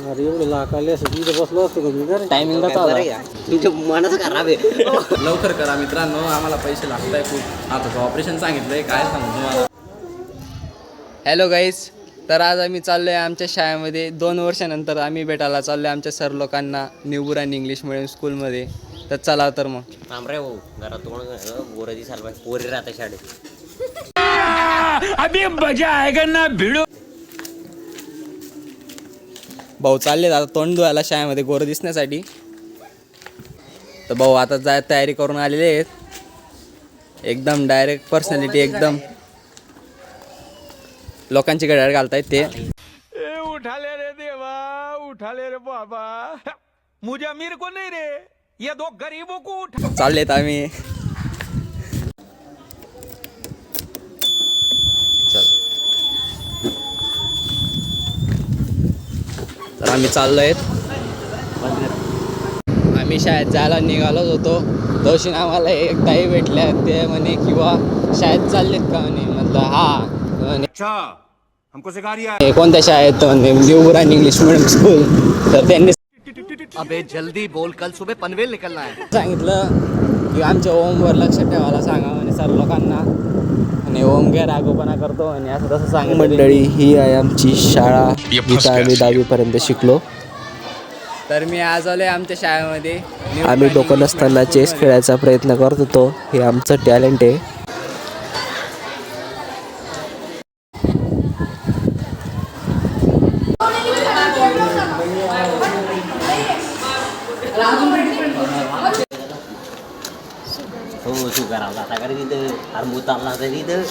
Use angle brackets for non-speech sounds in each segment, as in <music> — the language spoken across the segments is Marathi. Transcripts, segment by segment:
अरे एवढं लाख आले असं तिथं बसलो असतो का मी का रे? टायमिंग काय बरं आहे का? तुमचं मनच खराब आहे. लवकर करा मित्रांनो आम्हाला पैसे लागत आहे खूप. आता ऑपरेशन सांगितलंय काय सांगू तुम्हाला? हॅलो गाईज तर आज आम्ही चाललो आहे आमच्या शाळेमध्ये. दोन वर्षानंतर आम्ही भेटायला चाललो आहे आमच्या सर लोकांना न्यू बुरान इंग्लिश मिडियम स्कूलमध्ये. तर चला तर मग. थांब रे भाऊ जरा तोंड गोरं दिसायला पाहिजे. पोरी राहते शाळेत. भाऊ चालले आता तोंड धुवायला शाळेमध्ये गोरं दिसण्यासाठी. तर भाऊ आता जाय तयारी करून आलेले आहेत. एकदम डायरेक्ट पर्सनॅलिटी एकदम. लोकांची गड्याळ घालतायत ते. उठा ले रे देवा उठा ले रे बाबा. मुझे अमीर को नहीं रे. ये दो गरीबों को चाललेत आम्ही. तर आम्ही चाललो आहेत आम्ही शाळेत जायला निघालोच होतो. दोषीन आम्हाला एक ताई भेटल्या. ते म्हणे किंवा शाळेत चाललेत का? म्हणे. म्हटलं हा. "हे. कोणत्या शाळेत? Buran English medium school. तर त्यांनी अबे जल्दी बोल. कल सुबह पनवेल निकलना है. सांगितलं की आमच्या ओमवर लक्ष ठेवायला सांगा म्हणे सर्व लोकांना. आणि ओम गैर आगोपणा करतो आणि असं तसं सांगितलं मंडळी ही आहे आमची शाळा. जिथं आम्ही दहावीपर्यंत शिकलो. तर मी आज आलोय आमच्या शाळेमध्ये. आम्ही डोकं नसताना चेस खेळायचा प्रयत्न करत होतो. हे आमचं टॅलेंट आहे. हो तू करावं आता करे तिथं? अरे मूत आणला तर तिथं.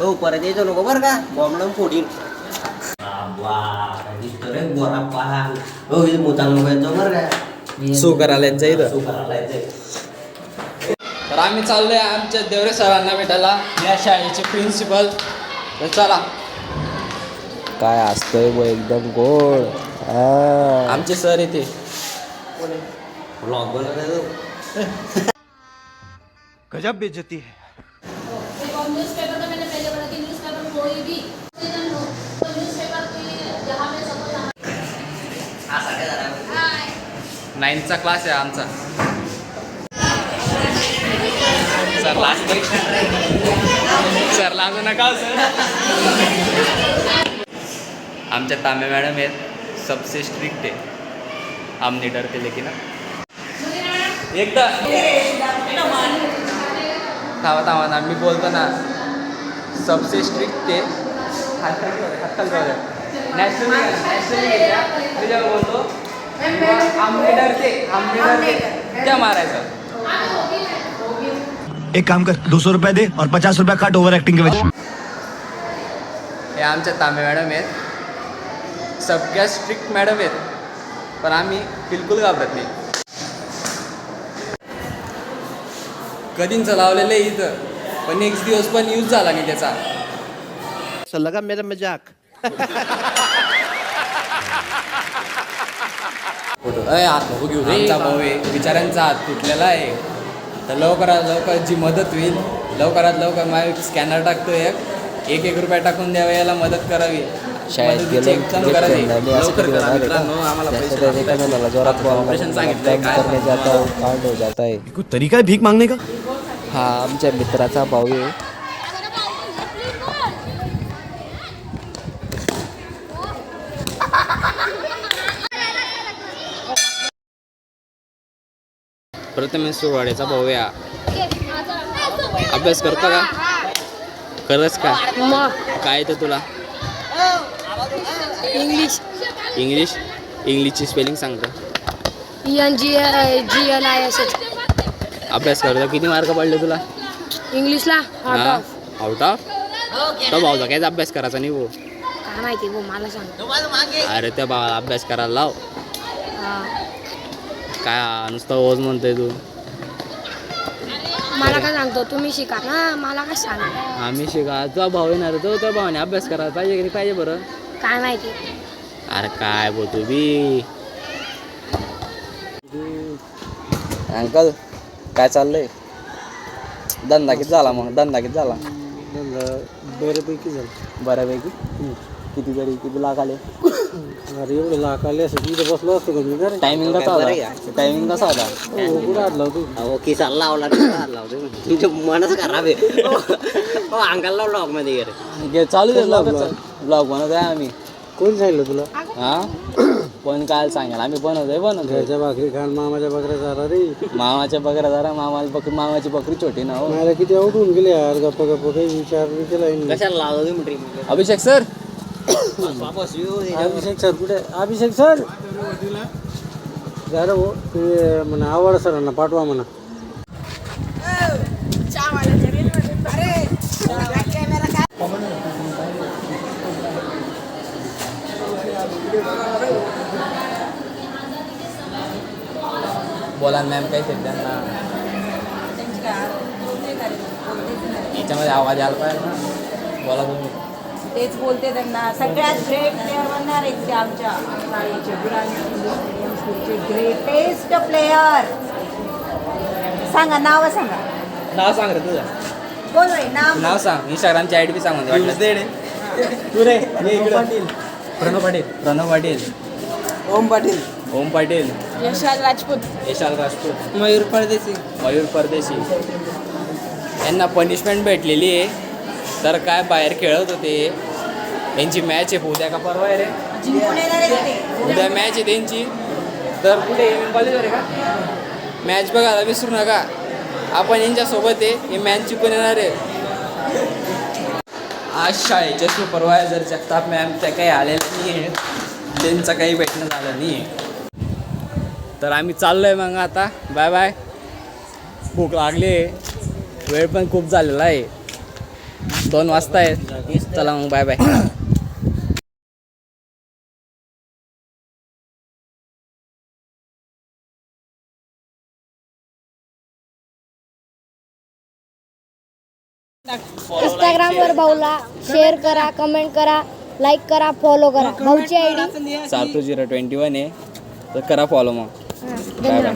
हो परत यायचं नको बरं का. बॉम्बला फोडीन. वा दिसतो रे गोरा पहा हो इथं मूत आणलं नको यायचं बरं का. सू करायला इथं. यायचं तर आम्ही चाललोय आमच्या देवरे सरांना भेटायला या शाळेचे प्रिन्सिपल तर चला. काय असतंय व एकदम गोड. आ. आमचे सर इथे. ब्लॉग बनवतो गजब बेजती है। नाईनचा क्लास आहे आमचा. सर लास्ट सर लाजू नका हो, आमच्या तांबे मॅडम आहेत सबसे स्ट्रिक्ट आहे. आमने डरते लेकिन. एकदा. थांबा थांबा ना मी बोलतो ना सबसे स्ट्रिक्ट ते. नॅशनली मी जेव्हा बोलतो त्या मारायचं. एक काम कर दो सौ रुपया दे और पचास रुपया काट ओवर एक्टिंग के वजह हे आमच्या तांबे मॅडम आहेत. सगळ्यात स्ट्रिक्ट मॅडम आहेत. पण आम्ही बिलकुल घाबरत नाही. कधींचं लावलेलं आहे इथं. पण नेक्स्ट दिवस पण यूज झाला नाही त्याचा. लगा मेरा मजाक. आमचा भाऊ आहे. बिचाऱ्यांचा हात तुटलेला आहे. तर लवकरात लवकर जी मदत होईल लवकरात लवकर माझ्या स्कॅनर टाकतो एक. एक रुपया टाकून द्यावा याला मदत करावी. शाळेत गेलो असं कधी होणार आहे मित्रांनो, का? जोरात करने जाता हूँ कांड हो जाता है कोई तरीका है भीख मांगने का? हा आमच्या मित्राचा भाऊ आहे. प्रथमेश सुरवाड्याचा भाऊ आहे हा. अभ्यास करतो का? खरंच का? काय येतं तुला? इंग्लिश इंग्लिश इंग्लिशची स्पेलिंग सांगतो. N G G L I S H अभ्यास करतो किती मार्क पडले तुला? इंग्लिशला हा. आउट ऑफ तो भाऊचा काहीच अभ्यास करायचा नाही भाऊ. काय माहिती भाऊ मला सांग. अरे त्या भावाला अभ्यास करायला लाव. हा. काय नुसतं ओझ म्हणतोय तू. मला काय सांगतो तुम्ही शिका. ना मला काय सांग. आम्ही शिका. तुझा भाऊ येणार तो त्या भावाने अभ्यास करायला पाहिजे की नाही पाहिजे बरं? काय माहिती? अरे काय बोल तू बी? अंकल काय चाललंय? धंदा किती झाला मग? धंदा किती झाला? धंदा बऱ्यापैकी झालं. बऱ्यापैकी? किती तरी किती लाख आले? अरे एवढं लाख आले असं तिथं बसलो असतो का मी का रे टायमिंग कसा होता? टायमिंग कसा होता? हो, कुठं आडला तू? अहो किसाला लावला लावतो तुमचं मनच खराब आहे. हो अंगाला लावला मध्ये गेलं. चालू आहे ब्लॉग आहे आम्ही. कोण सांगितलं तुला? हा? पण काय सांगाल आम्ही बनवतोय बनवतोय. घरच्या भाकरी खाण मामाच्या बकऱ्या चारा रे. मामाच्या बकऱ्या जरा मामाला बकरी मामाची बकरी छोटी ना हो. मला किती होऊन गेले यार गप्पा गप्पा काही विचार नाही केला. कशाला तुम्ही अभिषेक सर? वापस येऊ दे. अभिषेक सर कुठे? अभिषेक सर? झालं हो ते म्हणा आवड सरांना पाठवा म्हणा. बोला मॅम काय ते त्यांना? याच्यामध्ये आवाज आला पाहिजे ना. बोला तुम्ही. तेच बोलते त्यांना. सगळ्यात ग्रेट प्लेअर बनणार आहेत ते आमच्या स्कूलचे ग्रेटेस्ट प्लेयर सांगा नाव सांगा. नाव सांग रे तुझं. बोल रे नाव. नाव सांग. इंस्टाग्रामची आय डी बी सांगून दे वाटलं. <laughs> तू रे पाटील प्रणव पाटील. प्रणव पाटील. ओम पाटील. ओम पाटील. यशाल राजपूत. यशाल राजपूत. मयूर परदेशी. मयूर परदेशी. यांना पनिशमेंट भेटलेली आहे. तर काय बाहेर खेळत होते. यांची मॅच आहे. उद्या का परवा आहे रे? उद्या मॅच आहे त्यांची. तर कुठे कॉलेजवर आहे का? मॅच बघायला विसरू नका. आपण यांच्यासोबत आहे. हे मॅच जिंकून येणार आहे. आज शाळेच्या सुपरवायझर जगताप मॅम त्या काही आलेल्या नाही आहेत त्यांचं काही भेटणं झालं नाही आहे तर आम्ही चाललो आहे मग आता. Bye bye. भूक लागली आहे वेळ पण खूप झालेला आहे. दोन वाजता आहे चला मग बाय बाय. इंस्टाग्रामवर भाऊला शेअर करा कमेंट करा लाईक करा फॉलो करा. भाऊची आय डी चार टू झिरो ट्वेंटी वन आहे. तर करा फॉलो मग. Bye bye